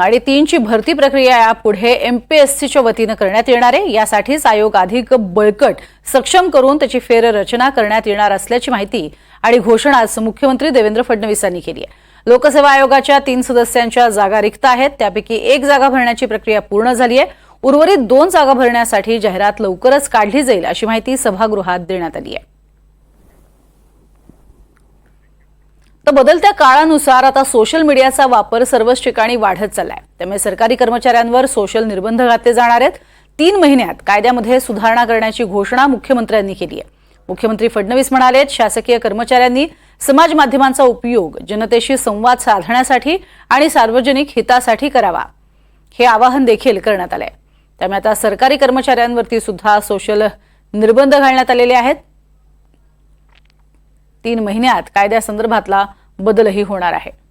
आणि तीनची भरती प्रक्रिया यापुढे एमपीएससीच्या वतीनं करण्यात येणार आहे. यासाठीच आयोग अधिक बळकट सक्षम करून त्याची फेररचना करण्यात येणार असल्याची माहिती आणि घोषणा आज मुख्यमंत्री देवेंद्र फडणवीस यांनी केली आहे. लोकसेवा आयोगाच्या तीन सदस्यांच्या जागा रिक्त आहेत. त्यापैकी एक जागा भरण्याची प्रक्रिया पूर्ण झाली आहे. उर्वरित दोन जागा भरण्यासाठी जाहिरात लवकरच काढली जाईल अशी माहिती सभागृहात देण्यात आली आहे. तर बदलत्या काळानुसार आता सोशल मीडियाचा वापर सर्वच ठिकाणी वाढत चाललाय. त्यामुळे सरकारी कर्मचाऱ्यांवर सोशल निर्बंध घातले जाणार आहेत. तीन महिन्यात कायद्यामध्ये सुधारणा करण्याची घोषणा मुख्यमंत्र्यांनी केली आहे. मुख्यमंत्री फडणवीस म्हणाले शासकीय कर्मचाऱ्यांनी समाज माध्यमांचा उपयोग जनतेशी संवाद साधण्यासाठी आणि सार्वजनिक हितासाठी करावा. हे आवाहन देखील करण्यात आलंय. त्यामुळे आता सरकारी कर्मचाऱ्यांवरती सुद्धा सोशल निर्बंध घालण्यात आलेले आहेत. तीन महिन्यात कायद्यासंदर्भातला बदलही होणार आहे.